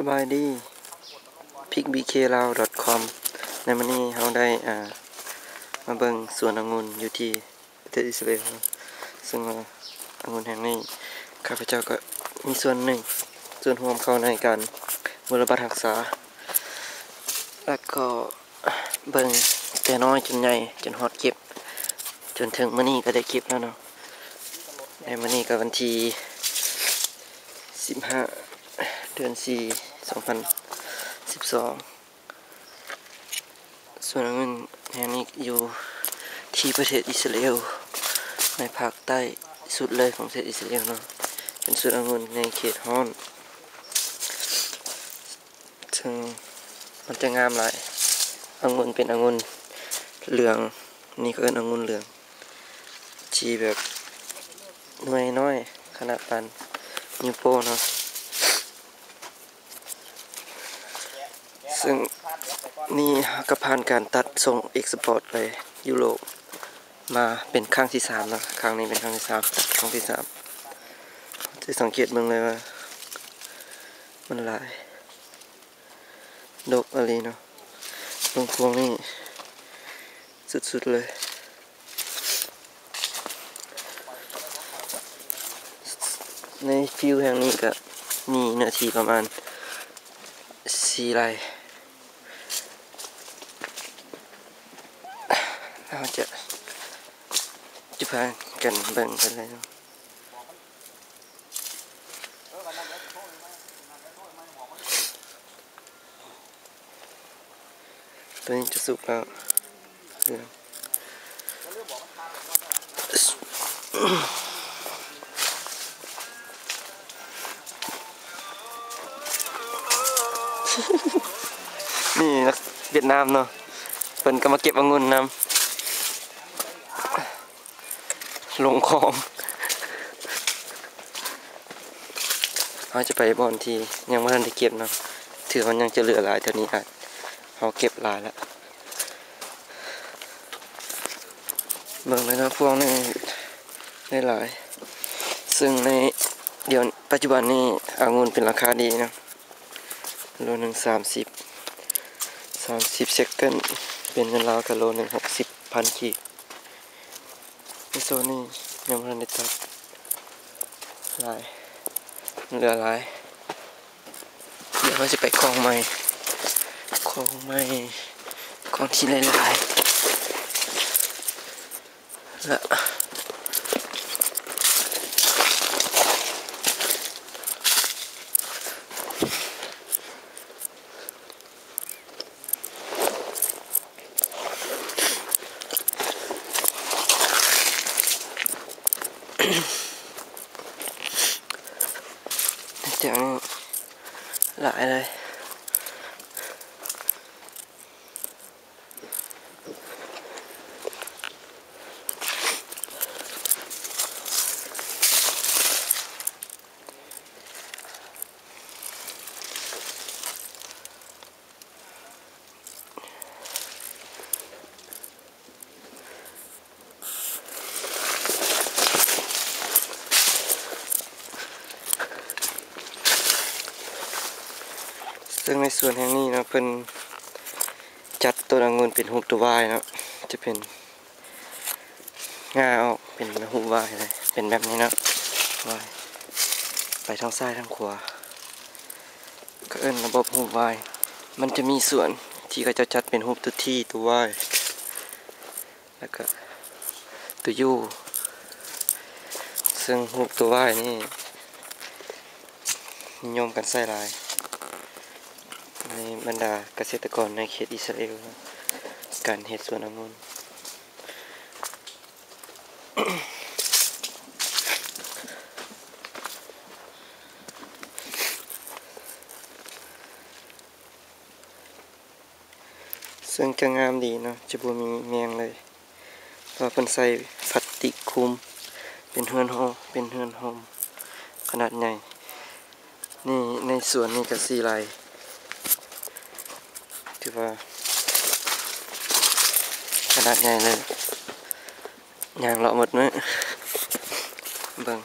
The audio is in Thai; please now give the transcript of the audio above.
สบายดี p i c b k l a o c o m ในวันนี้เราได้อ่ามาเบิ่งสวนองุ่นอยู่ที่ประเทศอิสราเอลครับซึ่งองุ่นแห่งนี้ข้าพเจ้าก็มีส่วนหนึ่ง ส่วนร่วมเข้าในการบริบัตรักษา แล้วก็เบิ่งแต่น้อยจนใหญ่จนฮอดเก็บ จนถึงมื้อนี้ก็ได้เก็บแล้วเนาะในมื้อนี้ก็วันที่15 เดือนสี่สองพันสิบสองส่วนเงินแห่งนี้อยู่ที่ประเทศอิสราเอลในภาคใต้สุดเลยของประเทศอิสราเอลเนาะเป็นส่วนองุ่นในเขตฮอนซึ่งมันจะงามหลายองุ่นเป็นองุ่นเหลืองนี่ก็เป็นองุ่นเหลืองชีแบบหน่วยน้อยขนาดปันนิ้วโป้เนาะ ซึ่งนี่ก็ผ่านการตัดส่งเอ็กซ์พอร์ตไปยุโรปมาเป็นครั้งที่สามแล้วครั้งนี้เป็นครั้งที่สามครั้งที่สามจะสังเกตเบิ่งเลยว่า มันลายดกอะไรเนาะตรงพวงนี่ สุดๆเลยในฟิวแห่งนี้ก็มีเนื้อที่ประมาณสี่ไร่ เราจะจะพากันเบิ่งกันเลยเนาะตัวนี้จะสุกแล้วเหลืองนี่นักเวียดนามเนาะเพิ่นก็มาเก็บองุ่นนำ ลงคลองเราจะไปบอนที่ยังไม่ทันได้เก็บเนาะถือมันยังจะเหลือหลายเท่านี้อาจเราเก็บหลายแล้วเบิ่งเลยนะพวกนี้ได้หลาย ซึ่งในเดี๋ยวปัจจุบันนี้องุ่นเป็นราคาดีนะโลหนึ่งสามสิบสามสิบเซกันเป็นเงินลาวกับโลหนึ่งหกสิบพันกีบ โซนี่ยังไม่ได้ตัดลายเหลือลายเดี๋ยวเราจะไปคลองใหม่คลองใหม่คลองที่ลายลายและ ยเซึ่งในส่วนแห่งนี้นะเพิ่นจัดตัวองุ่นเป็นหุบตัววายนะจะเป็นงาออกเป็นหุบวายเลยเป็นแบบนี้นะวายไปทางซ้ายทางขวาก็เอิ้นระบบหุบวาย มันจะมีส่วนที่ก็จะจัดเป็นหุบตัวที่ตัววายแล้วก็ตัวยูซึ่งหุบตัววายนี่นิยมกันใส่ลาย ในบรรดาเกษตรกรในเขตอิสราเอลการเห็ดสวนองุ่นซึ่งจะงามดีเนาะจะบ่มีแมงเลยเพราะเพิ่นใส่พลาสติกคุม เป็นเฮือนหอเป็นเฮือนหอมขนาดใหญ่ นี่ในสวนนี่ก็สีไรถือว่าย ยางเลาะหมดเนอะเบิ่ง